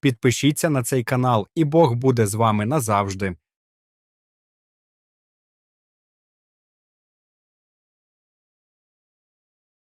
підпишіться на цей канал, і Бог буде з вами назавжди.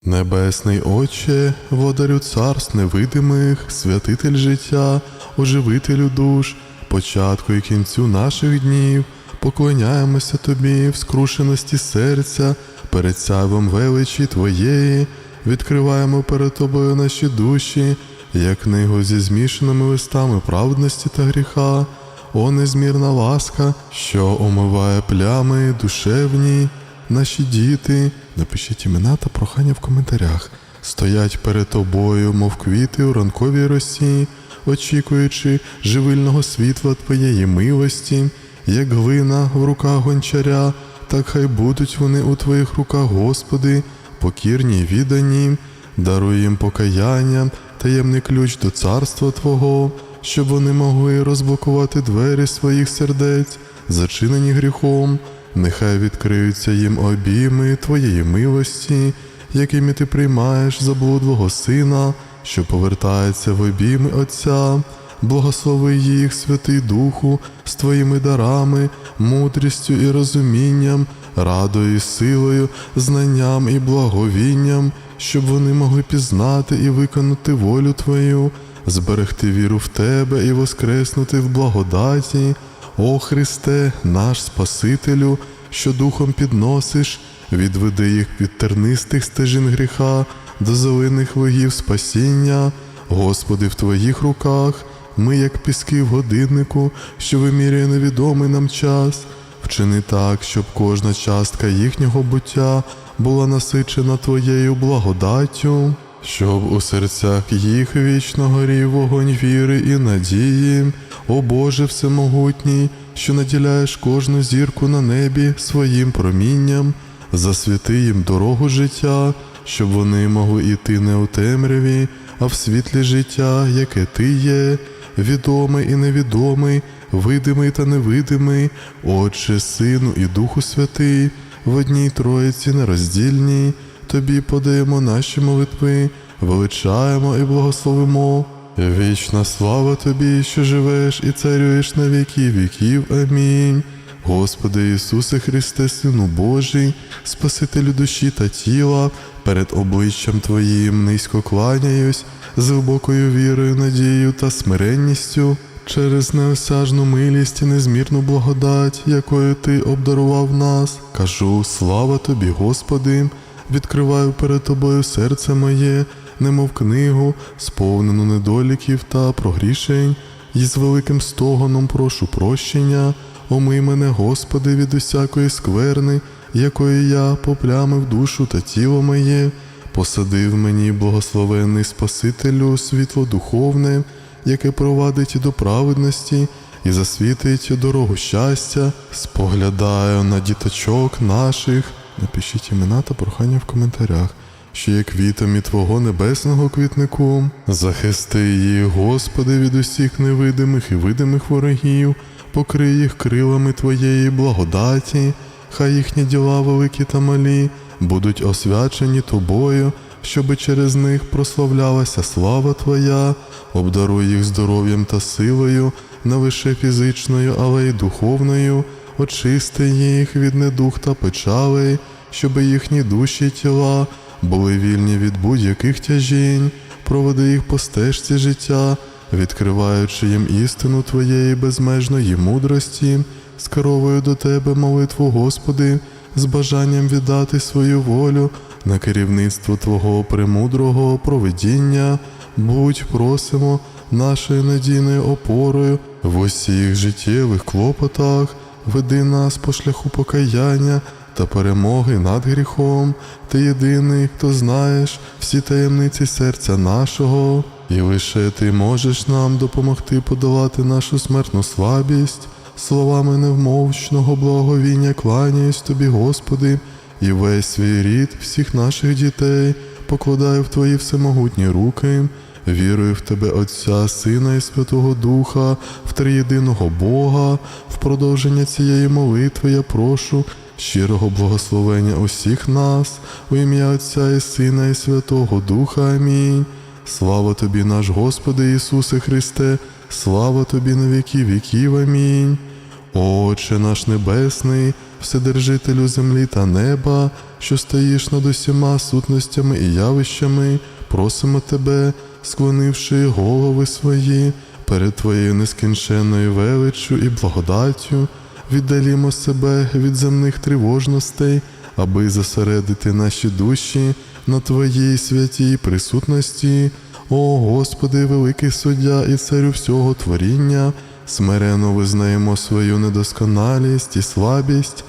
Небесний Отче, водарю царств невидимих, святитель життя, оживителю душ, початку і кінцю наших днів, поклоняємося Тобі в скрушеності серця, перед сяйвом величі Твоєї, відкриваємо перед Тобою наші душі, як книгу зі змішаними листами праведності та гріха, о незмірна ласка, що омиває плями душевні. Наші діти, напишіть імена та прохання в коментарях, стоять перед тобою, мов квіти у ранковій росі, очікуючи живильного світла твоєї милості, як глина в руках гончаря, так хай будуть вони у твоїх руках, Господи, покірні й віддані, даруй їм покаяння, таємний ключ до царства Твого, щоб вони могли розблокувати двері своїх сердець, зачинені гріхом. Нехай відкриються їм обійми Твоєї милості, якими ти приймаєш заблудлого сина, що повертається в обійми Отця, благослови їх, Святий Духу, з Твоїми дарами, мудрістю і розумінням, радою і силою, знанням і благовінням, щоб вони могли пізнати і виконати волю Твою, зберегти віру в Тебе і воскреснути в благодаті. О Христе, наш Спасителю, що духом підносиш, відведи їх від тернистих стежин гріха до зелених лугів спасіння, Господи, в Твоїх руках, ми, як піски в годиннику, що вимірює невідомий нам час, вчини так, щоб кожна частка їхнього буття була насичена Твоєю благодаттю, щоб у серцях їх вічно горів вогонь віри і надії. О Боже Всемогутній, що наділяєш кожну зірку на небі своїм промінням, засвіти їм дорогу життя, щоб вони могли йти не у темряві, а в світлі життя, яке ти є, відомий і невідомий, видимий та невидимий, Отче, Сину і Духу Святий, в одній Троїці нероздільній, тобі подаємо наші молитви, величаємо і благословимо. Вічна слава тобі, що живеш і царюєш на віки віків. Амінь. Господи Ісусе Христе, Сину Божий, Спасителю душі та тіла, перед обличчям Твоїм низько кланяюсь, з глибокою вірою, надією та смиренністю, через неосяжну милість і незмірну благодать, якою Ти обдарував нас, кажу, слава Тобі, Господи, відкриваю перед Тобою серце моє немов книгу, сповнену недоліків та прогрішень, і з великим стогоном прошу прощення, омий мене, Господи, від усякої скверни, якої я поплямив душу та тіло моє, посадив мені благословенний Спасителю світло духовне, яке провадить до праведності і засвітить дорогу щастя, споглядаю на діточок наших. Напишіть імена та прохання в коментарях що є квітами Твого небесного квітнику, захисти їх, Господи, від усіх невидимих і видимих ворогів, покрий їх крилами Твоєї благодаті, хай їхні діла великі та малі, будуть освячені Тобою, щоби через них прославлялася слава Твоя, обдаруй їх здоров'ям та силою, не лише фізичною, але й духовною, очисти їх від недух та печалей, щоби їхні душі й тіла були вільні від будь-яких тяжінь, проведи їх по стежці життя, відкриваючи їм істину Твоєї безмежної мудрості, скеровую до Тебе молитву, Господи, з бажанням віддати свою волю на керівництво Твого премудрого провидіння, будь просимо нашою надійною опорою в усіх життєвих клопотах, веди нас по шляху покаяння та перемоги над гріхом, ти єдиний, хто знаєш всі таємниці серця нашого, і лише ти можеш нам допомогти подолати нашу смертну слабість, словами невмовчного благовіння кланяюсь тобі, Господи, і весь свій рід всіх наших дітей покладаю в Твої всемогутні руки. Вірую в Тебе, Отця, Сина і Святого Духа, в триєдиного Бога, в продовження цієї молитви я прошу щирого благословення усіх нас, у ім'я Отця і Сина, і Святого Духа. Амінь. Слава тобі, наш Господи Ісусе Христе, слава тобі на віки віків. Амінь. Отче наш Небесний, Вседержителю землі та неба, що стоїш над усіма сутностями і явищами, просимо Тебе, склонивши голови свої перед Твоєю нескінченною величчю і благодаттю, віддалімо себе від земних тривожностей, аби зосередити наші душі на Твоїй святій присутності. О Господи, великий суддя і царю всього творіння, смирено визнаємо свою недосконалість і слабість,